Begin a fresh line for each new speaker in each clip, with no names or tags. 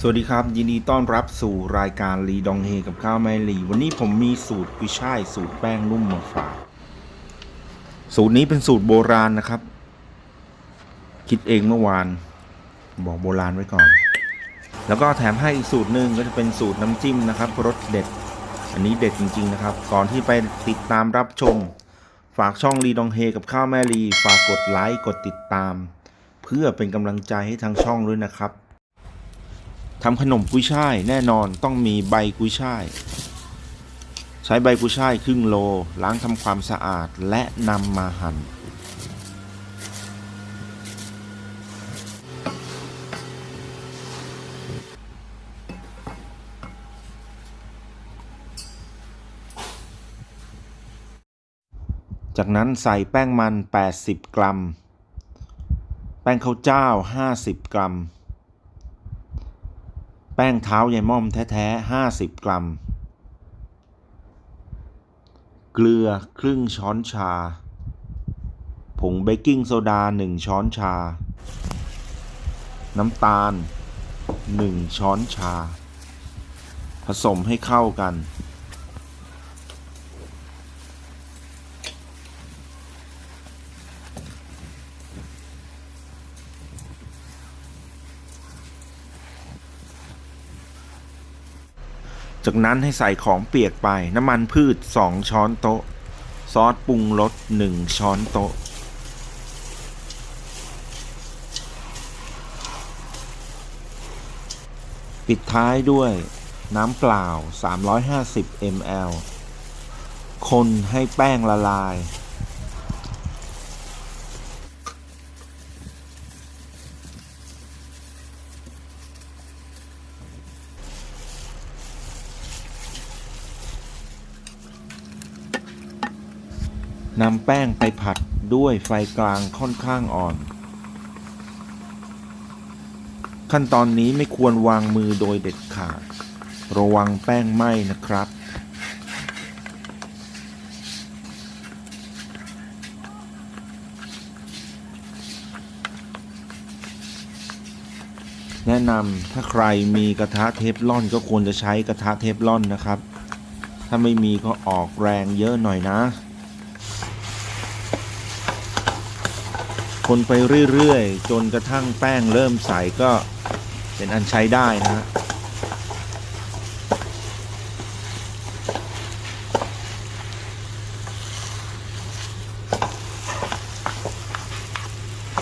สวัสดีครับ ยินดีต้อนรับสู่รายการลีดองเฮกับข้าวแม่ลี วันนี้ผมมีสูตรกุยช่ายสูตรแป้งนุ่มมาฝาก สูตรนี้เป็นสูตรโบราณนะครับ คิดเองเมื่อวาน บอกโบราณไว้ก่อน แล้วก็แถมให้อีกสูตรหนึ่งก็จะเป็นสูตรน้ำจิ้มนะครับรสเด็ด อันนี้เด็ดจริง ๆ นะครับ ก่อนที่ไปติดตามรับชม ฝากช่องลีดองเฮกับข้าวแม่ลี ฝากกดไลค์กดติดตาม เพื่อเป็นกำลังใจให้ทางช่องด้วยนะครับ ทำขนมกุ้ยช่ายแน่นอนต้องมีใบกุ้ยช่าย ใช้ใบกุ้ยช่ายครึ่งโลล้างทำความสะอาดและนำมาหั่นจากนั้นใส่แป้งมัน 80 กรัม แป้งข้าวเจ้า 50 กรัม แป้งเท้ายายม่อมแท้ๆ 50 กรัม เกลือครึ่งช้อนชา ผงเบกกิ้งโซดา 1 ช้อนชา น้ำตาล 1 ช้อนชา ผสมให้เข้ากัน จากนั้นให้ใส่ของเปียกไปน้ำมันพืช 2 ช้อนโต๊ะ ซอสปรุงรส 1 ช้อนโต๊ะ ปิดท้ายด้วยน้ำเปล่า 350 ml คนให้แป้งละลาย นำแป้งไปผัดด้วยไฟกลางค่อนข้างอ่อน ขั้นตอนนี้ไม่ควรวางมือโดยเด็ดขาด ระวังแป้งไหม้นะครับ แนะนำถ้าใครมีกระทะเทฟลอนก็ควรจะใช้กระทะเทฟลอนนะครับ ถ้าไม่มีก็ออกแรงเยอะหน่อยนะ คนไปเรื่อยๆ จนกระทั่งแป้งเริ่มใสก็เป็นอันใช้ได้นะฮะ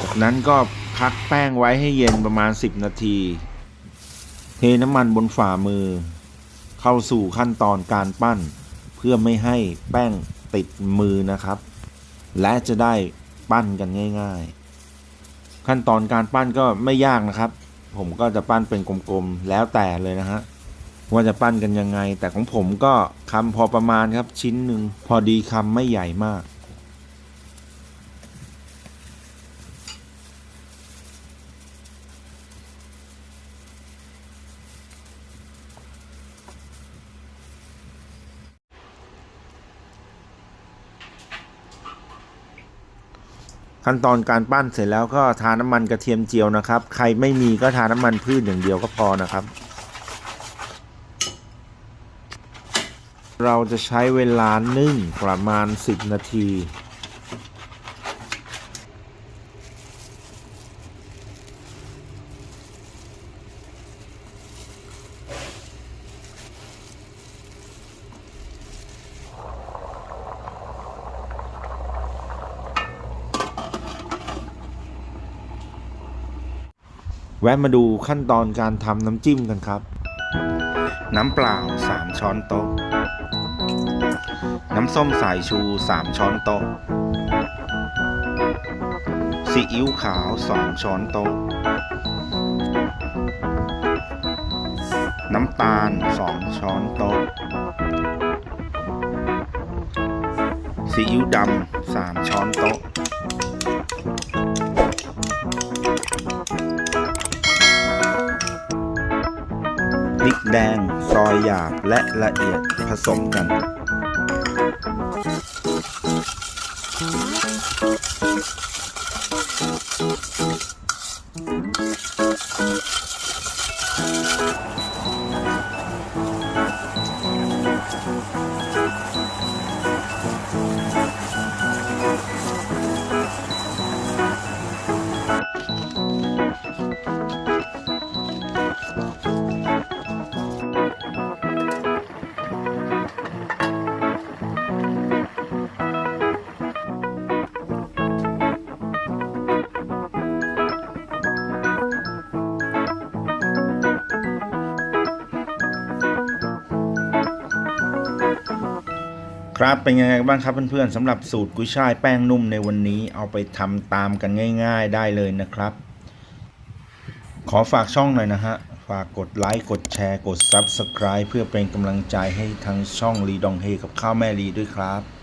จากนั้นก็พักแป้งไว้ให้เย็นประมาณ 10 นาที เทน้ำมันบนฝ่ามือ เข้าสู่ขั้นตอนการปั้น เพื่อไม่ให้แป้งติดมือนะครับ และจะได้ ปั้นกันง่าย ๆ ขั้นตอนการปั้นก็ไม่ยากนะครับ ผมก็จะปั้นเป็นกลมๆแล้วแต่เลยนะฮะว่าจะปั้นกันยังไง แต่ของผมก็คำพอประมาณครับชิ้นหนึ่งพอดีคำไม่ใหญ่มาก ขั้นตอนการปั้นเสร็จแล้วก็ทาน้ำมันกระเทียมเจียวนะครับ ใครไม่มีก็ทาน้ำมันพืชอย่างเดียวก็พอนะครับ เราจะใช้เวลานึ่งประมาณ 10 นาที แวะมาดูขั้นตอนการทำน้ำจิ้มกันครับ น้ำเปล่า 3 ช้อนโต๊ะ น้ำส้มสายชู 3 ช้อนโต๊ะ ซีอิ๊วขาว 2 ช้อนโต๊ะ น้ำตาล 2 ช้อนโต๊ะ ซีอิ๊วดำ 3 ช้อนโต๊ะ แดง ซอยหยาบและละเอียดผสมกัน
Thank
ครับเป็นยังไงบ้างครับเพื่อนๆสำหรับสูตรกุ้ยช่ายแป้งนุ่มในวันนี้เอาไปทำตามกันง่าย ๆได้เลยนะครับ ขอฝากช่องหน่อยนะฮะ ฝากกดไลค์กดแชร์กด Subscribe เพื่อเป็นกำลังใจให้ทางช่องรีดองเฮกับข้าวแม่รีด้วยครับ